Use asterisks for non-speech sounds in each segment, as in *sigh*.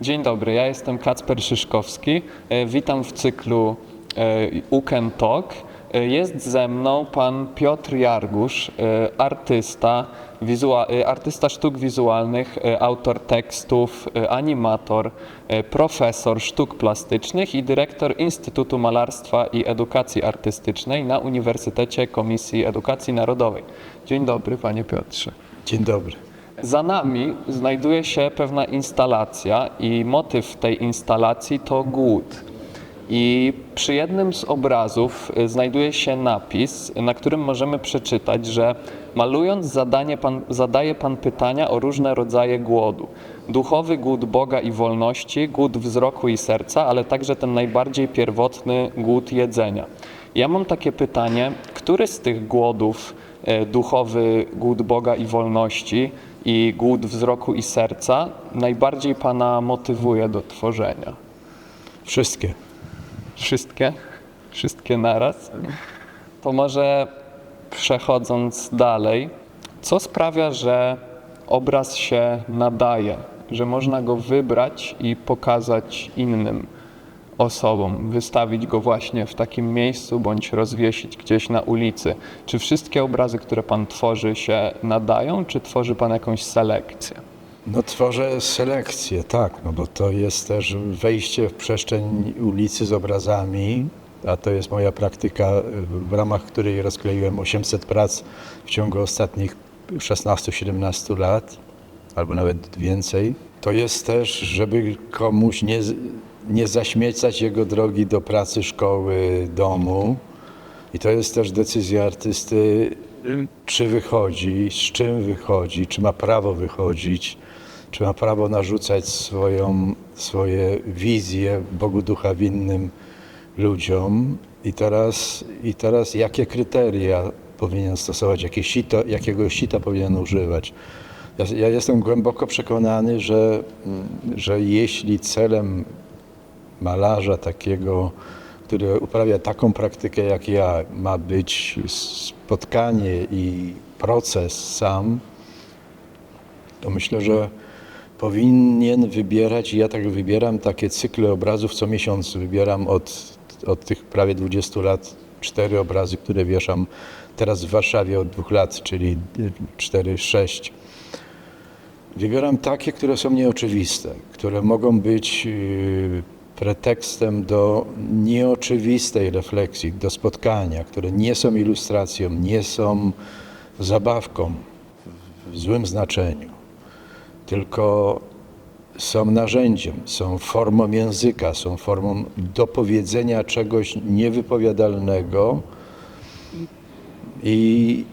Dzień dobry, ja jestem Kacper Szyszkowski. E, Witam w cyklu e, U Can Talk. E, Jest ze mną pan Piotr Jargusz, artysta, artysta sztuk wizualnych, autor tekstów, animator, profesor sztuk plastycznych i dyrektor Instytutu Malarstwa i Edukacji Artystycznej na Uniwersytecie Komisji Edukacji Narodowej. Dzień dobry, panie Piotrze. Dzień dobry. Za nami znajduje się pewna instalacja i motyw tej instalacji to głód. I przy jednym z obrazów y, znajduje się napis, na którym możemy przeczytać, że malując zadanie pan, zadaje Pan pytania o różne rodzaje głodu. Duchowy głód Boga i wolności, głód wzroku i serca, ale także ten najbardziej pierwotny głód jedzenia. Ja mam takie pytanie, który z tych głodów, duchowy głód Boga i wolności i głód wzroku i serca, najbardziej Pana motywuje do tworzenia? Wszystkie. Wszystkie? Wszystkie naraz? To może przechodząc dalej, co sprawia, że obraz się nadaje, że można go wybrać i pokazać innym osobom, wystawić go właśnie w takim miejscu bądź rozwiesić gdzieś na ulicy? Czy wszystkie obrazy, które Pan tworzy, się nadają, czy tworzy Pan jakąś selekcję? No tworzę selekcję, tak, no bo to jest też wejście w przestrzeń ulicy z obrazami, a to jest moja praktyka, w ramach której rozkleiłem 800 prac w ciągu ostatnich 16-17 lat, albo nawet więcej. To jest też, żeby komuś nie, nie zaśmiecać jego drogi do pracy, szkoły, domu. I to jest też decyzja artysty, czy wychodzi, z czym wychodzi, czy ma prawo wychodzić, czy ma prawo narzucać swoją, swoje wizje Bogu Ducha winnym ludziom. I teraz, I teraz jakie kryteria powinien stosować, jakie sito, jakiego sita powinien używać. Ja, ja jestem głęboko przekonany, że, że jeśli celem malarza takiego, który uprawia taką praktykę jak ja, ma być spotkanie i proces sam, to myślę, że powinien wybierać, i ja tak wybieram takie cykle obrazów co miesiąc. Wybieram od, od tych prawie 20 lat cztery obrazy, które wieszam teraz w Warszawie od dwóch lat, czyli 4-6. Wybieram takie, które są nieoczywiste, które mogą być yy, pretekstem do nieoczywistej refleksji, do spotkania, które nie są ilustracją, nie są zabawką w złym znaczeniu, tylko są narzędziem, są formą języka, są formą dopowiedzenia czegoś niewypowiadalnego i,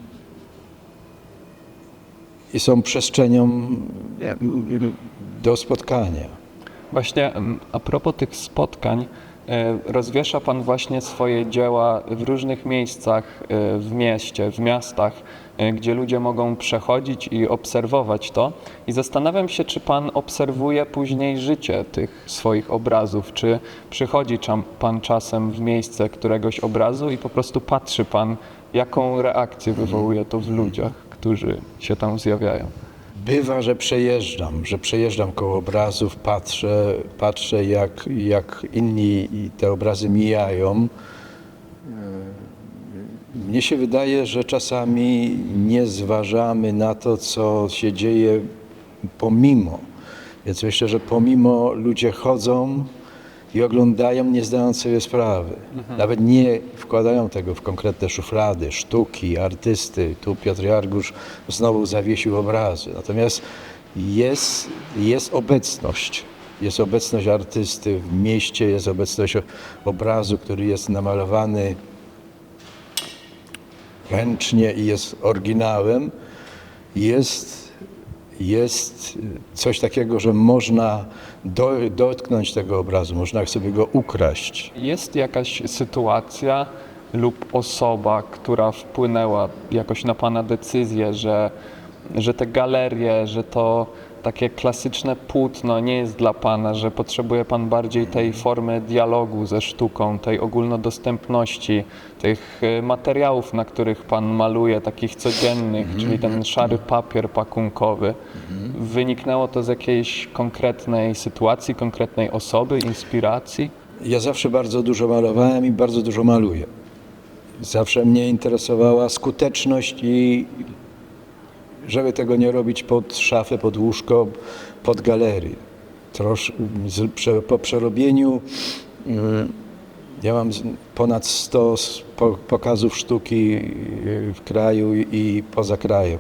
i są przestrzenią do spotkania. Właśnie a propos tych spotkań, e, rozwiesza Pan właśnie swoje dzieła w różnych miejscach e, w mieście, w miastach, e, gdzie ludzie mogą przechodzić i obserwować to. I zastanawiam się, czy Pan obserwuje później życie tych swoich obrazów, czy przychodzi Pan czasem w miejsce któregoś obrazu i po prostu patrzy Pan, jaką reakcję wywołuje to w ludziach, którzy się tam zjawiają. Bywa, że przejeżdżam, że przejeżdżam koło obrazów, patrzę, patrzę jak, jak inni te obrazy mijają. Mnie się wydaje, że czasami nie zważamy na to, co się dzieje pomimo. Więc myślę, że pomimo ludzie chodzą i oglądają, nie zdając sobie sprawy. Nawet nie wkładają tego w konkretne szuflady, sztuki, artysty. Tu Piotr Jargusz znowu zawiesił obrazy. Natomiast jest, jest obecność. Jest obecność artysty w mieście, jest obecność obrazu, który jest namalowany ręcznie i jest oryginałem. Jest, jest coś takiego, że można do, dotknąć tego obrazu, można sobie go ukraść. Jest jakaś sytuacja lub osoba, która wpłynęła jakoś na Pana decyzję, że, że te galerie, że to takie klasyczne płótno nie jest dla Pana, że potrzebuje Pan bardziej tej formy dialogu ze sztuką, tej ogólnodostępności, tych y, materiałów, na których Pan maluje, takich codziennych, czyli ten szary papier pakunkowy. Wyniknęło to z jakiejś konkretnej sytuacji, konkretnej osoby, inspiracji? Ja zawsze bardzo dużo malowałem i bardzo dużo maluję. Zawsze mnie interesowała skuteczność i żeby tego nie robić pod szafę, pod łóżko, pod galerię. Po przerobieniu mm, ja mam ponad 100 s- po, pokazów sztuki y, w kraju i poza krajem.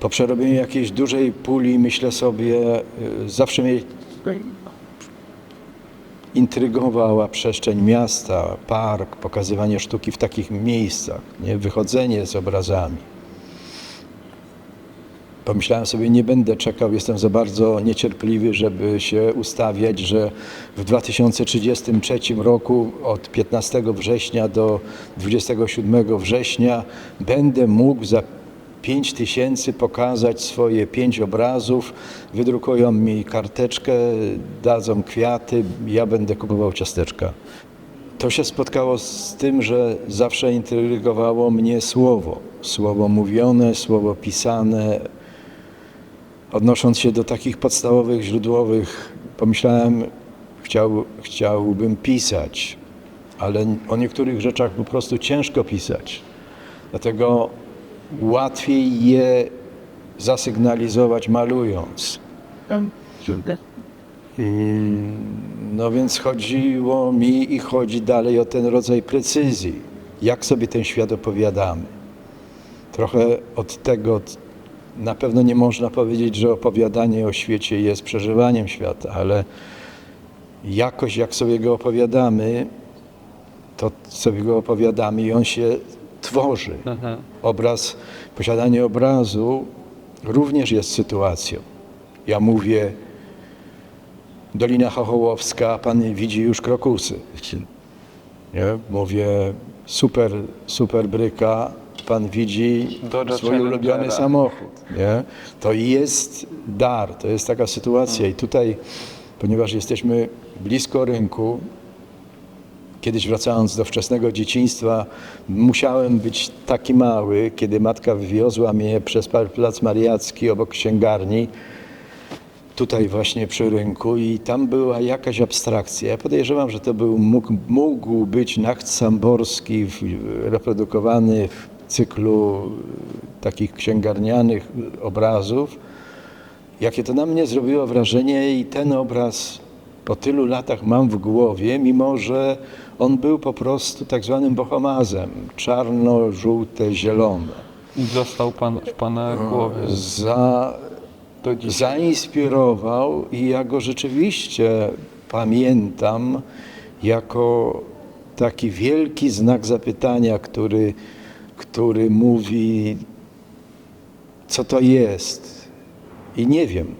Po przerobieniu jakiejś dużej puli myślę sobie, y, zawsze mnie intrygowała przestrzeń miasta, park, pokazywanie sztuki w takich miejscach, nie? wychodzenie z obrazami. Pomyślałem sobie, nie będę czekał, jestem za bardzo niecierpliwy, żeby się ustawiać, że w 2033 roku od 15 września do 27 września będę mógł za 5 tysięcy pokazać swoje pięć obrazów, wydrukują mi karteczkę, dadzą kwiaty, ja będę kupował ciasteczka. To się spotkało z tym, że zawsze intrygowało mnie słowo. Słowo mówione, słowo pisane. Odnosząc się do takich podstawowych, źródłowych, pomyślałem, chciał, chciałbym pisać, ale o niektórych rzeczach po prostu ciężko pisać. Dlatego łatwiej je zasygnalizować malując. No więc chodziło mi i chodzi dalej o ten rodzaj precyzji. Jak sobie ten świat opowiadamy. Trochę od tego, na pewno nie można powiedzieć, że opowiadanie o świecie jest przeżywaniem świata, ale jakoś jak sobie go opowiadamy, to sobie go opowiadamy i on się tworzy. Obraz, posiadanie obrazu również jest sytuacją. Ja mówię, Dolina Chochołowska, pan widzi już krokusy. Nie? Mówię, super, super bryka, pan widzi Dodge swój ulubiony samochód. Nie? To jest dar, to jest taka sytuacja. I tutaj, ponieważ jesteśmy blisko rynku, Kiedyś wracając do wczesnego dzieciństwa, musiałem być taki mały, kiedy matka wywiozła mnie przez plac Mariacki obok księgarni, tutaj właśnie przy rynku i tam była jakaś abstrakcja. Ja podejrzewam, że to był, mógł, mógł być nacht samborski w, reprodukowany w cyklu takich księgarnianych obrazów. Jakie to na mnie zrobiło wrażenie i ten obraz po tylu latach mam w głowie, mimo że on był po prostu tak zwanym bohomazem, czarno, żółte, zielone. I został Pan w Pana głowie Za, zainspirował i ja go rzeczywiście pamiętam jako taki wielki znak zapytania, który, który mówi, co to jest. I nie wiem.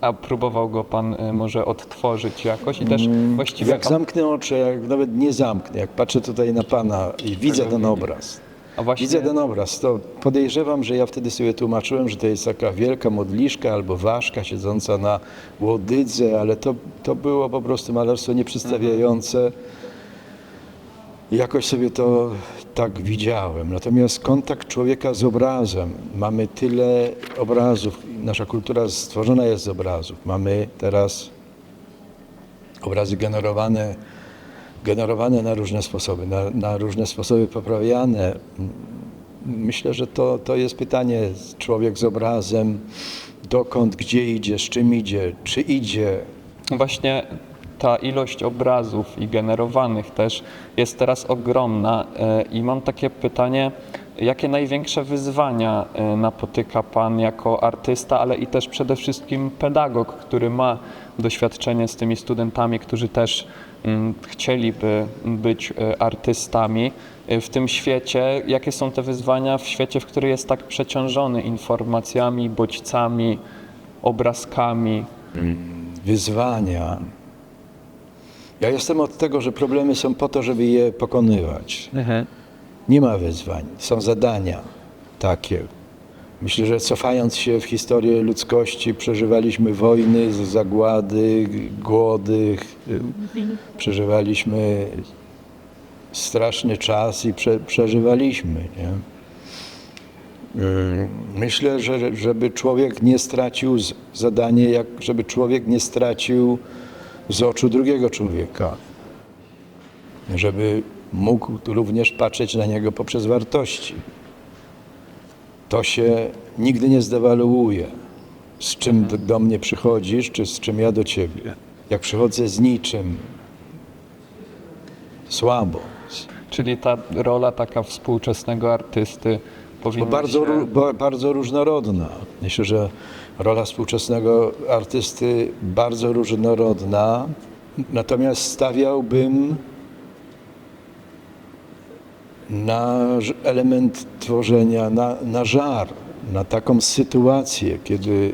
A próbował go Pan y, może odtworzyć jakoś i też właściwie... Jak zamknę oczy, jak nawet nie zamknę, jak patrzę tutaj na Pana i widzę ten obraz, A właśnie widzę ten obraz, to podejrzewam, że ja wtedy sobie tłumaczyłem, że to jest taka wielka modliszka albo ważka siedząca na łodydze, ale to, to było po prostu malarstwo nieprzedstawiające. I Jakoś sobie to tak widziałem. Natomiast kontakt człowieka z obrazem. Mamy tyle obrazów. Nasza kultura stworzona jest z obrazów. Mamy teraz obrazy generowane, generowane na różne sposoby, na, na różne sposoby poprawiane. Myślę, że to, to jest pytanie, człowiek z obrazem, dokąd, gdzie idzie, z czym idzie, czy idzie. Właśnie ta ilość obrazów i generowanych też jest teraz ogromna e, i mam takie pytanie, jakie największe wyzwania e, napotyka Pan jako artysta, ale i też przede wszystkim pedagog, który ma doświadczenie z tymi studentami, którzy też mm, chcieliby być e, artystami w tym świecie. Jakie są te wyzwania w świecie, w który jest tak przeciążony informacjami, bodźcami, obrazkami? wyzwania. Ja jestem od tego, że problemy są po to, żeby je pokonywać. Nie ma wyzwań, są zadania takie. Myślę, że cofając się w historię ludzkości, przeżywaliśmy wojny, zagłady, głody, przeżywaliśmy straszny czas i prze, przeżywaliśmy. Nie? Y, Myślę, że żeby człowiek nie stracił zadanie, jak żeby człowiek nie stracił z oczu drugiego człowieka. Żeby mógł również patrzeć na niego poprzez wartości. To się nigdy nie zdewaluuje. Z czym do, mnie przychodzisz, czy z czym ja do ciebie. Jak przychodzę z niczym, słabo. Czyli ta rola taka współczesnego artysty Bo powinna bardzo, się... ró- bo, bardzo różnorodna. Myślę, że rola współczesnego artysty bardzo różnorodna. Natomiast stawiałbym na element tworzenia, na, na żar, na taką sytuację, kiedy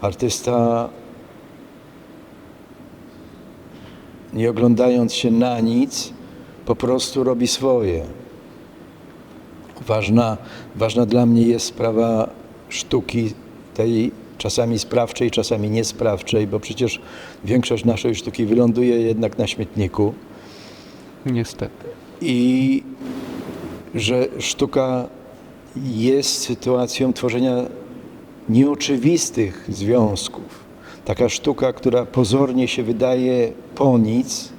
artysta nie oglądając się na nic, po prostu robi swoje. Ważna, ważna dla mnie jest sprawa sztuki, tej czasami sprawczej, czasami niesprawczej, bo przecież większość naszej sztuki wyląduje jednak na śmietniku Niestety. i że sztuka jest sytuacją tworzenia nieoczywistych związków. Taka sztuka, która pozornie się wydaje po nic,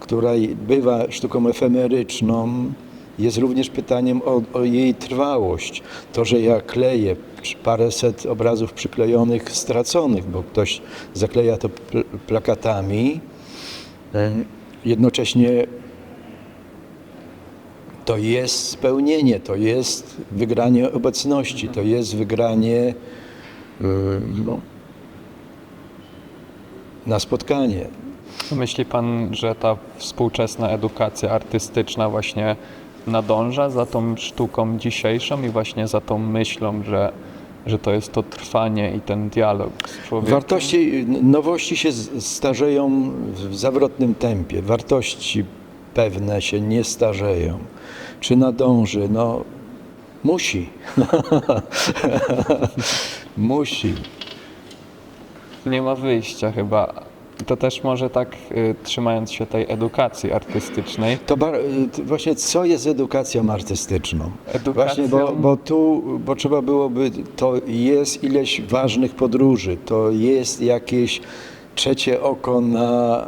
która bywa sztuką efemeryczną, jest również pytaniem o, o jej trwałość. To, że ja kleję paręset obrazów przyklejonych, straconych, bo ktoś zakleja to pl- plakatami, jednocześnie to jest spełnienie, to jest wygranie obecności, to jest wygranie no, na spotkanie. Myśli pan, że ta współczesna edukacja artystyczna właśnie nadąża za tą sztuką dzisiejszą i właśnie za tą myślą, że, że to jest to trwanie i ten dialog z człowiekiem? Wartości, nowości się starzeją w zawrotnym tempie. Wartości pewne się nie starzeją. Czy nadąży? No, musi. *laughs* musi. Nie ma wyjścia chyba. To też może tak, y, trzymając się tej edukacji artystycznej, To bar- y, właśnie co jest edukacją artystyczną? Edukacją- Właśnie, bo, bo tu, bo trzeba byłoby, to jest ileś ważnych podróży, to jest jakieś trzecie oko na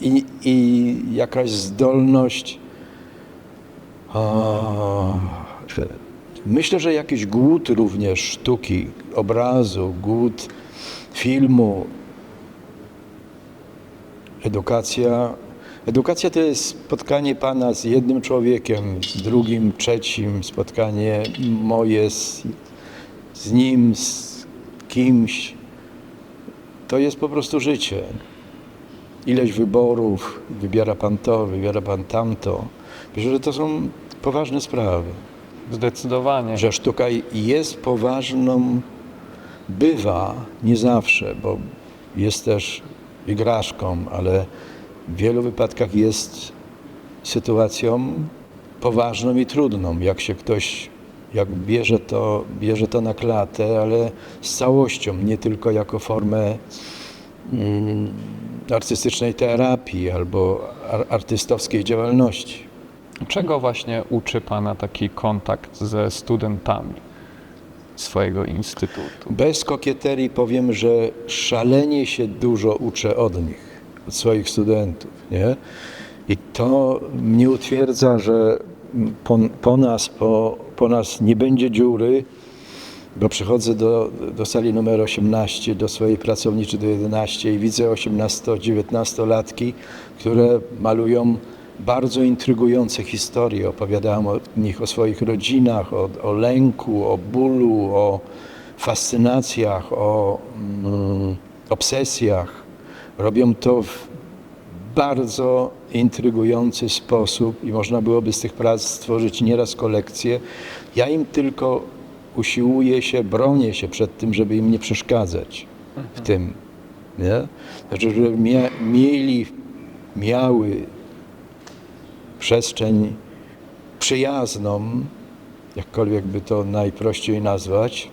i, i jakaś zdolność. O, myślę, że jakiś głód również sztuki, obrazu, głód filmu, Edukacja. Edukacja to jest spotkanie Pana z jednym człowiekiem, z drugim, trzecim, spotkanie moje z, z nim, z kimś. To jest po prostu życie. Ileś wyborów, wybiera Pan to, wybiera Pan tamto. Myślę, że to są poważne sprawy. zdecydowanie. Że sztuka jest poważną, bywa, nie zawsze, bo jest też igraszką, ale w wielu wypadkach jest sytuacją poważną i trudną. Jak się ktoś, jak bierze to, bierze to na klatę, ale z całością, nie tylko jako formę mm, artystycznej terapii albo ar- artystowskiej działalności. Czego właśnie uczy Pana taki kontakt ze studentami swojego instytutu? Bez kokieterii powiem, że szalenie się dużo uczę od nich, od swoich studentów. Nie? I to mnie utwierdza, że po, po, nas, po, po nas nie będzie dziury, bo przychodzę do, do sali numer 18, do swojej pracowniczy do 11 i widzę 18-19 które malują bardzo intrygujące historie. Opowiadają o nich, o swoich rodzinach, o, o lęku, o bólu, o fascynacjach, o mm, obsesjach. Robią to w bardzo intrygujący sposób i można byłoby z tych prac stworzyć nieraz kolekcję. Ja im tylko usiłuję się, bronię się przed tym, żeby im nie przeszkadzać w tym. Nie? Znaczy, żeby mia mieli, miały przestrzeń przyjazną jakkolwiek by to najprościej nazwać,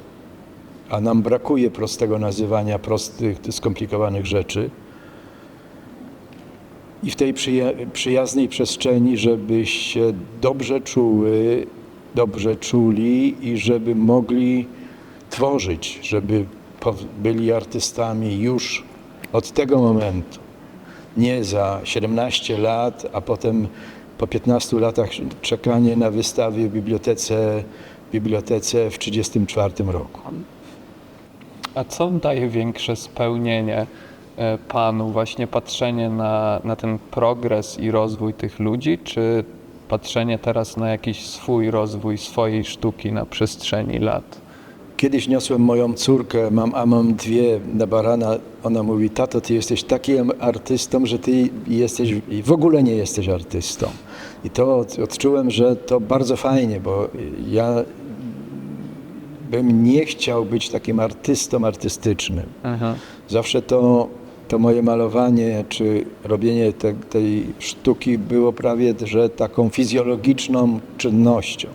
a nam brakuje prostego nazywania prostych, skomplikowanych rzeczy. I w tej przyja- przyjaznej przestrzeni, żeby się dobrze czuły, dobrze czuli i żeby mogli tworzyć, żeby byli artystami już od tego momentu. Nie za 17 lat, a potem po 15 latach czekanie na wystawie w bibliotece, bibliotece w 1934 roku. A co daje większe spełnienie e, Panu? Właśnie patrzenie na, na ten progres i rozwój tych ludzi, czy patrzenie teraz na jakiś swój rozwój swojej sztuki na przestrzeni lat? Kiedyś niosłem moją córkę, mam, a mam dwie na barana. Ona mówi, tato, ty jesteś takim artystą, że ty jesteś, i w ogóle nie jesteś artystą. I to od- odczułem, że to bardzo fajnie, bo ja bym nie chciał być takim artystą artystycznym. Mhm. Zawsze to, to moje malowanie czy robienie te, tej sztuki było prawie, że taką fizjologiczną czynnością.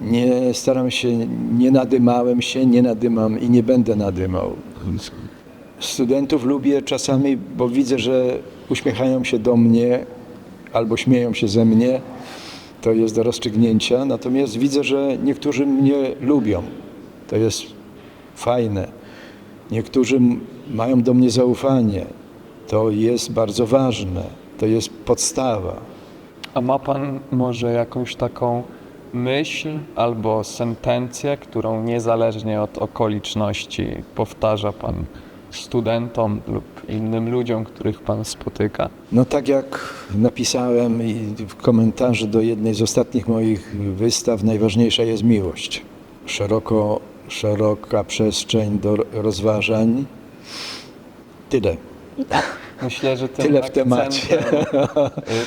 Nie staram się, nie nadymałem się, nie nadymam i nie będę nadymał. Studentów lubię czasami, bo widzę, że uśmiechają się do mnie albo śmieją się ze mnie. To jest do rozstrzygnięcia. Natomiast widzę, że niektórzy mnie lubią. To jest fajne. Niektórzy mają do mnie zaufanie. To jest bardzo ważne. To jest podstawa. A ma Pan może jakąś taką myśl albo sentencję, którą niezależnie od okoliczności powtarza Pan studentom lub innym ludziom, których Pan spotyka? No tak jak napisałem w komentarzu do jednej z ostatnich moich wystaw, najważniejsza jest miłość. Szeroko, szeroka przestrzeń do rozważań. Tyle. Myślę, że tym Tyle w temacie.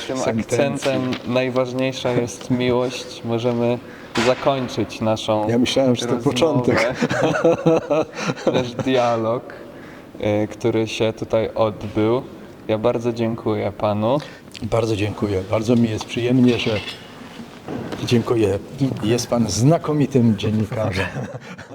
tym akcentem najważniejsza jest miłość. Możemy zakończyć naszą Ja myślałem, że to rozmowę. początek. Też dialog, który się tutaj odbył. Ja bardzo dziękuję panu. Bardzo dziękuję. Bardzo mi jest przyjemnie, że dziękuję. Jest pan znakomitym dziennikarzem. *laughs*